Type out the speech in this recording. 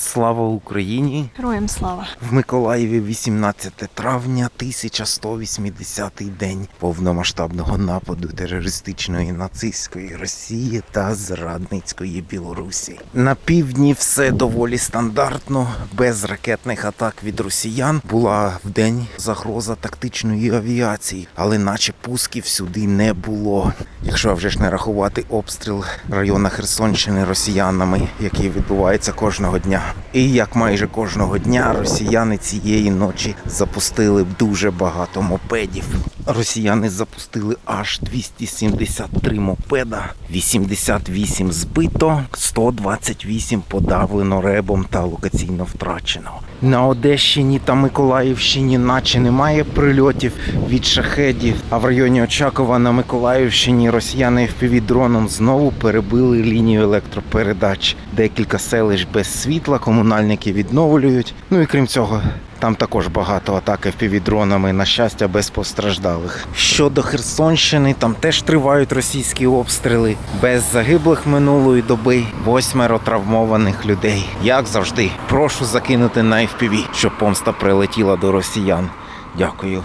Слава Україні! Героям слава. В Миколаєві 18 травня 1180 день повномасштабного нападу терористичної нацистської Росії та зрадницької Білорусі. На півдні все доволі стандартно, без ракетних атак від росіян була в день загроза тактичної авіації, але наче пусків сюди не було. Якщо вже ж не рахувати обстріл району Херсонщини росіянами, який відбувається кожного дня. І як майже кожного дня росіяни цієї ночі запустили дуже багато мопедів. Росіяни запустили аж 273 мопеда, 88 збито, 128 подавлено ребом та локаційно втрачено. На Одещині та Миколаївщині наче немає прильотів від шахедів. А в районі Очакова на Миколаївщині росіяни FPV-дроном знову перебили лінію електропередач. Декілька селищ без світла, комунальники відновлюють. Ну і крім цього, там також багато атак FPV-дронами, на щастя, без постраждалих. Щодо Херсонщини, там теж тривають російські обстріли. Без загиблих минулої доби, восьмеро травмованих людей. Як завжди, прошу закинути на FPV, щоб помста прилетіла до росіян. Дякую.